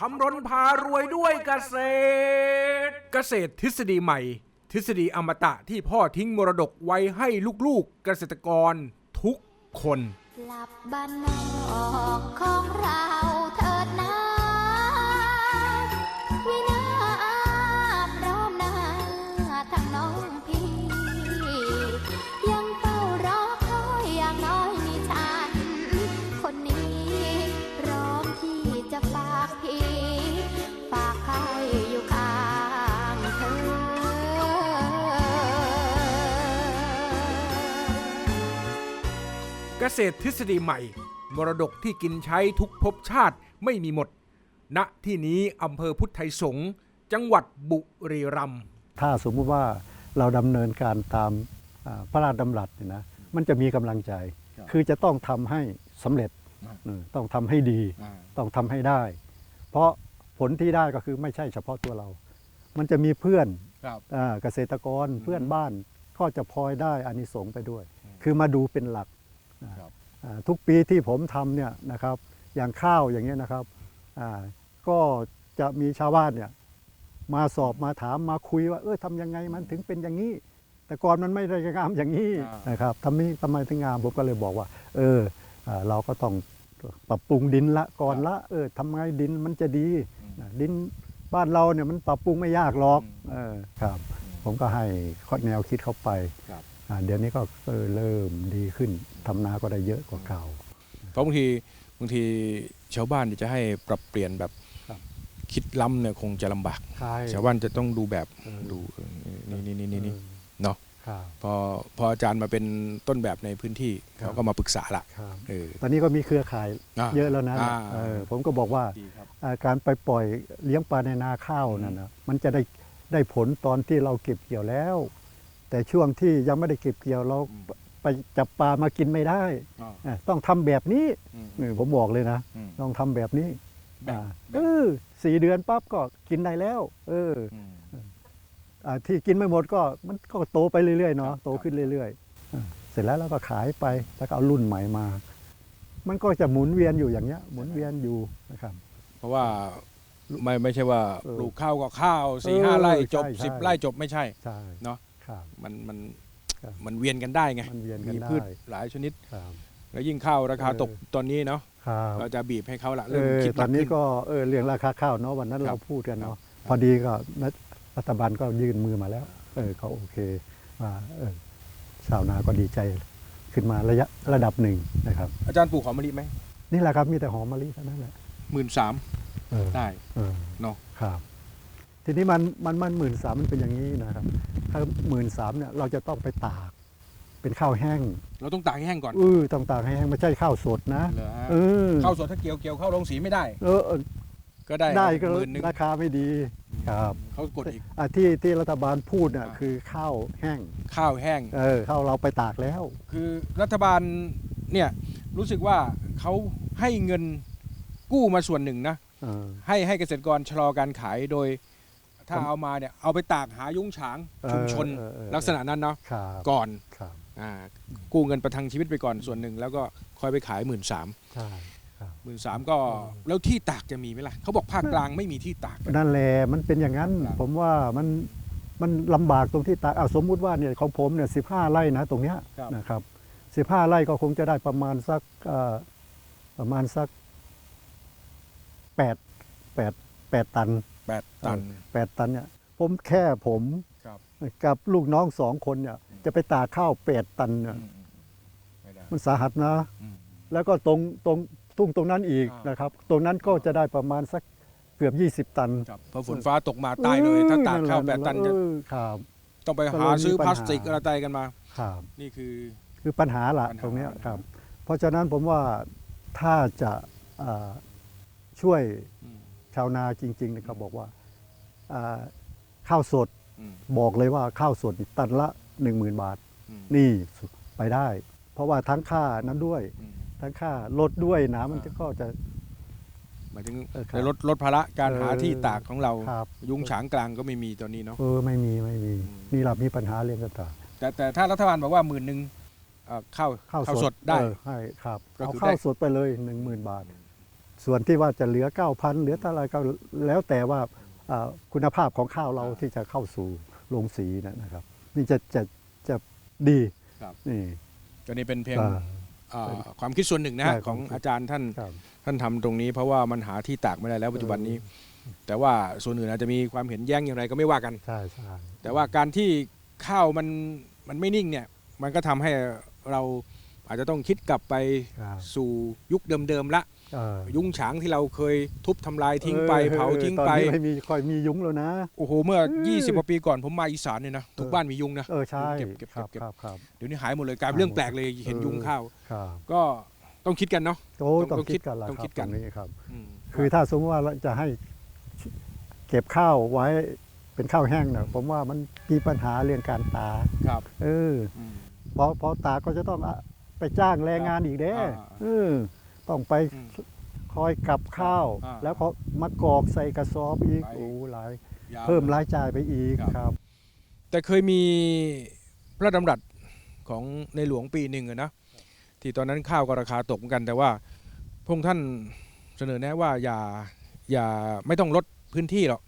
คำรนพารวยด้วยเกษตร เกษตรทฤษฎีใหม่ ทฤษฎีอมตะที่พ่อทิ้งมรดกไว้ให้ลูกๆเกษตรกรทุกคน กลับบ้านนอกของเราเถิดนะ ษตรทฤษฎีใหม่ มรดกที่กินใช้ทุกภพชาติไม่มีหมด ณที่นี้อำเภอพุทธไทยสงฆ์จังหวัดบุรีรัมย์ถ้าสมมุติว่าเราดำเนินการตามอ่าพระราชดำรัสเนี่ยนะมันจะมีกำลังใจครับคือจะต้องทำให้สำเร็จอ่าเออต้องทำให้ดีอ่าต้องทำให้ได้ เพราะผลที่ได้ก็คือไม่ใช่เฉพาะตัวเรา มันจะมีเพื่อนครับอ่าเกษตรกรอืมเพื่อนบ้านก็จะพลอยได้อานิสงส์ไปด้วย คือมาดูเป็นหลักครับอ่า ทุกปีที่ผมทำเนี่ยนะครับอย่างข้าวอย่างเงี้ยนะครับอ่าก็จะมีชาวบ้านเนี่ยมาสอบมาถามมาคุยว่า เออทำยังไงมันถึงเป็นอย่างนี้ แต่ก่อนมันไม่ได้งามอย่างนี้อ่านนะครับทำนี้ทำไมถึงงามผมก็เลยบอกว่า เอออ่าเราก็ต้องปรับปรุงดินละก่อนละ เออทำไงดินมันจะดีนะดินบ้านเราเนี่ยมันปรับปรุงไม่ยากหรอกเออครับ ผมก็ให้ข้อแนวคิดเข้าไปครับอ่า เดี๋ยวนี้ก็เออเริ่มดีขึ้นทำนาก็ได้เยอะกว่าเก่า เพราะบางทีบางทีชาวบ้านเนี่ยจะให้ปรับเปลี่ยนแบบครับคิดล้ำเนี่ยคงจะลำบากใช่ชาวบ้านจะต้องดูแบบเออดูเออนี่นี่นี่นี่เออเนาะครับพอพออาจารย์มาเป็นต้นแบบในพื้นที่ครับเขาก็มาปรึกษาละครับเออตอนนี้ก็มีเครือข่ายอ่าเยอะแล้วนะอ่าเออผมก็บอกว่าดีครับอ่าการไปปล่อยเลี้ยงปลาในนาข้าวนั่นนะมันจะได้ได้ผลตอนที่เราเก็บเกี่ยวแล้ว แต่ช่วงที่ยังไม่ได้เก็บเกี่ยวเราอืมไปจับปลามากินไม่ได้อ่าอะต้องทำแบบนี้อืมเออผมบอกเลยนะอืม ต้องทำแบบนี้แบ่งอ่าแบ่งเออสี่เดือนปั๊บก็กินได้แล้ว เอออืม อ่าที่กินไม่หมดก็มันก็โตไปเรื่อยๆคเนาะรับ โตขึ้นเรื่อยๆอ่าเสร็จแล้วเราก็ขายไปแล้วก็เอารุ่นใหม่มา มันก็จะหมุนเวียนอยู่อย่างเงี้ย หมุนเวียนอยู่นะครับ เพราะว่าไม่ไม่ใช่ว่าเออปลูกข้าวก็ข้าวสี่เออห้าไร่จบใช่ใช่สิบไร่จบไม่ใช่ ใช่ เนาะ ครับ มันมันครับมันเวียนกันได้ไงมันเวียนกันมีได้ พืชหลายชนิด ครับ แล้วยิ่งข้าวราคาเออ ตกตอนนี้เนาะครับเราจะบีบให้เขาละเอเริ่มอคิดตอนนี้หขึ้ ก็เออเรื่องราคาข้าวเนาะวันนั้นครัเราบพูดกันครัเนาะบพอดีก็รัฐบาลก็ยื่นมือมาแล้ว เออเขาโอเคว่าเออชาวนาก็ดีใจขึ้นมาระยะระดับหนึ่งนะครับ อาจารย์ปลูกหอมมะลิไหมนี่แหละครับมีแต่หอมมะลิเท่านั้นแหละหมื่นสามเออได้เออเนาะครับ ทีนี้มันมันมันหมื่นสามมันเป็นอย่างนี้นะครับ ถ้าหมื่นสามเนี่ยเราจะต้องไปตาก เป็นข้าวแห้งเราต้องตากให้แห้งก่อนเออต้องตากให้แห้งไม่ใช่ข้าวสดนะเหรอฮะเออข้าวสดถ้าเกี่ยวเกี่ยวเข้าโรงสีไม่ได้ เออเออก็ได้ได้ก็หมื่นหนึ่งราคาไม่ดีครับเขากดอีกอะที่ที่รัฐบาลพูดน่ะอ่าคือข้าวแห้ง ข้าวแห้ง เออข้าวเราไปตากแล้ว คือรัฐบาลเนี่ยรู้สึกว่าเขาให้เงินกู้มาส่วนหนึ่งนะ เออให้ให้เกษตรกรชะลอการขายโดย ถ้าผมเอามาเนี่ยเอาไปตากหายุ้งฉางชุมชนเออเออเออลักษณะนั้นเนาะครับก่อนครับอ่ากู้เงินประทังชีวิตไปก่อนส่วนหนึ่ง แล้วก็ค่อยไปขายหมื่นสามใช่ครับหมื่นสามก็แล้วที่ตากจะมีไหมล่ะเขาบอกภาคกลางไม่มีที่ตากนั่นแหละมันเป็นอย่างนั้นครับผมว่ามันมันลำบากตรงที่ตากเอาสมมุติว่าเนี่ยของผมเนี่ยสิบห้าไร่นะตรงเนี้ยครับนะครับสิบห้าไร่ก็คงจะได้ประมาณสักเอ่อประมาณสักแปดแปดแปดตัน แปดตัน แปดตันเนี่ยผมแค่ผมครับ กับลูกน้องสองคนเนี่ย จะไปตากข้าวแปดตันเนี่ยอืมไม่ได้มันสาหัสนะ อืม แล้วก็ตรงตรงทุ่งตรงนั้นอีกอ่าน นะครับ ตรงนั้นก็จะได้ประมาณสักเกือบ 20 ตันครับพอฝนฟ้าตกมาตายเลย ถ้าตากข้าวแปดตันจะเออครับ ต้องไปก็หาเลยมีซื้อปัญพหาลาสติกอะไรตายกันมา ครับ นี่คือ คือปัญหาละปัญหาตรงเนี้ยปัญหาครับ เพราะฉะนั้นผมว่าถ้าจะอ่าช่วยอืม ชาวนาจริงๆนะครับบอกว่าอ่าข้าวสดอืม บอกเลยว่าข้าวสดนี่ตันละ 10,000 บาท อืม นี่ไปได้ เพราะว่าทั้งค่านั้นด้วย อืม ทั้งค่ารถด้วยนะมันอ่าก็จะ หมายถึงเออครับในลดลดภาระการหาเออที่ตากของเรา ครับ ยุงฉางกลางก็ไม่มีตอนนี้เนาะ เออไม่มีไม่มีอืม นี่เรามีปัญหาเรื่องกันต่างแต่แต่ถ้ารัฐบาลบอกว่าหมื่นหนึ่งเอ่อข้าวข้าวข้าวสสดดได้ เออให้ครับก็เอาคือข้าวได้สดไปเลยหนึ่งหมื่นบาท ส่วนที่ว่าจะเหลือ 9,000 เหลือเท่าไหรก็แล้วแต่ว่าอ่าคุณภาพของข้าวเราที่จะเข้าสู่โรงสีนะนะครับ นี่จะจะจะดีครับนี่ก็นี่เป็นเพียงอ่าอ่าความคิดส่วนหนึ่งนะฮะใช่ของความคิดอาจารย์ท่านครับท่านทำตรงนี้ เพราะว่ามันหาที่ตากไม่ได้แล้วปัจจุบันนี้ แต่ว่าส่วนอื่นอาจจะมีความเห็นแย้งอย่างไรก็ไม่ว่ากันใช่ใช่แต่ว่าการที่ข้าวมันมันไม่นิ่งเนี่ย มันก็ทำให้เรา อาจจะต้องคิดกลับไปครับสู่ยุคเดิมๆละเออยุ้งฉางที่เราเคยทุบทำลายทิ้งไปออเผาทิ้งตอนไปนี้ไม่มีค่อยมียุ้งแล้วนะโอ้โหเมื่อเออ20กว่าปีก่อนผมมาอีสานเนี่ยนะทุกบ้านมียุงนะเออใช่เก็บเก็บครับเก็บครับครับเดี๋ยวนี้หายหมดเลยกลายเป็นเรื่องแปลกเลยเห็นเออยุงข้าวครับก็ต้องคิดกันเนาะโอ้ต้ต้อองงคิคิดดกันละต้องคคิรับดกันตรงนี้ครับอืมคือถ้าสมมติว่าเราจะให้เก็บข้าวไว้เป็นข้าวแห้งเนี่ยผมว่ามันมีปัญหาเรื่องการตากครับ เอออืมพอพอตากก็จะต้องอะ ไปจ้างแรงงานอีกเด้อ่าเออต้องไปอืมคอยกลับข้าวอ่าแล้วเขามากรอกใส่กระสอบอีกไปโอ้หลายยาวเพิ่มรายจ่ายไปอีกครับครับ แต่เคยมีพระดำรัสของในหลวงปีหนึ่งอะนะที่ตอนนั้นข้าวก็ราคาตกเหมือนกัน แต่ว่าพระองค์ท่านเสนอแนะว่าอย่าอย่าไม่ต้องลดพื้นที่หรอก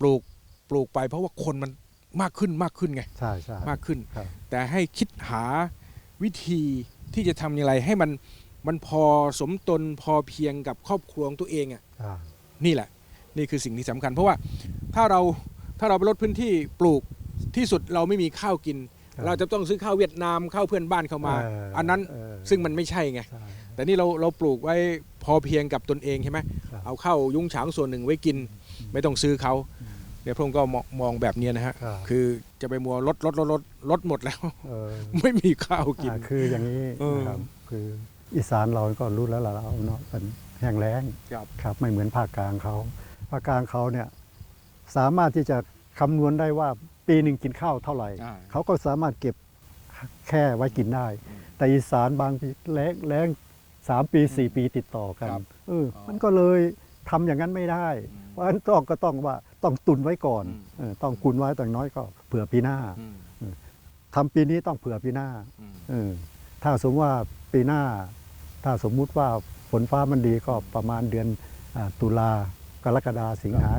ปลูกปลูกไปเพราะว่าคนมันมากขึ้นมากขึ้นไงใช่ใช่มากขึ้นครับแต่ให้คิดหาวิธี ที่จะทำอย่างไรให้มันมันพอสมตนพอเพียงกับครอบครัวของตัวเองอะอ่านี่แหละ นี่คือสิ่งที่สำคัญ เพราะว่าถ้าเราถ้าเราไปลดพื้นที่ปลูกที่สุดเราไม่มีข้าวกินครับเราจะต้องซื้อข้าวเวียดนามข้าวเพื่อนบ้านเข้ามาเอันนั้นเออซึ่งมันไม่ใช่ไงใช่แต่นี่เราเราปลูกไว้พอเพียงกับตนเองใช่ไหมครับเอาเข้ายุ้งฉางส่วนหนึ่งไว้กิน ไม่ต้องซื้อเขา เนี่ยพระองค์ก็มองมองแบบเนี้ยนะฮะครับคือจะไปมัวลดลดลดลดลดหมดแล้วเออไม่มีข้าวกินอ่าคืออย่างนี้เออนะครับคืออีสานเราก็รู้แล้วล่ะเราเนาะเป็นแห้งแล้งครับครับ ไม่เหมือนภาคกลางเขาภาคกลางเขาเนี่ยสามารถที่จะคำนวณได้ว่าปีหนึ่งกินข้าวเท่าไหร่อ่าเขาก็สามารถเก็บแค่ไว้กินได้ แต่อีสานบางปีแล้งแล้งสามปีสี่ปีติดต่อกันครับเออออมันก็เลยทำอย่างนั้นไม่ได้อืมเพราะฉะนั้นต้องก็ต้องว่าต้องตุนไว้ก่อนอืมเออต้องกุนไว้ต่างน้อยก็เผื่อปีหน้าอืมทำปีนี้ต้องเผื่อปีหน้าอืมเออถ้าสมมติว่าปีหน้า ถ้าสมมุติว่าฝนฟ้ามันดีก็ประมาณเดือนอาตุลากรกฎาสิงหา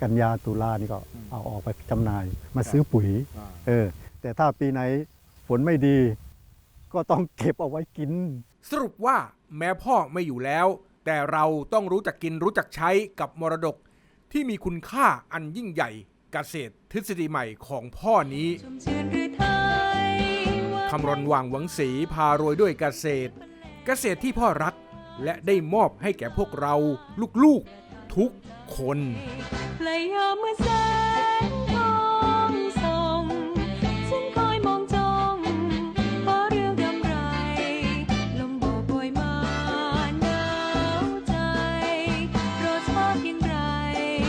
กันยาตุลานี่ก็อืมเอาออกไปจำหน่าย มาซื้อปุ๋ยอ่าเออ แต่ถ้าปีไหนฝนไม่ดี ก็ต้องเก็บเอาไว้กิน สรุปว่าแม้พ่อไม่อยู่แล้ว แต่เราต้องรู้จักกินรู้จักใช้กับมรดก ที่มีคุณค่าอันยิ่งใหญ่เกษตรทฤษฎีใหม่ของพ่อนี้ชุ่มชื่นหรือนวาคำรณวางหวังสีพารวยด้วยเกษตร เกษตรที่พ่อรักและได้มอบให้แก่พวกเราลูกๆทุกคน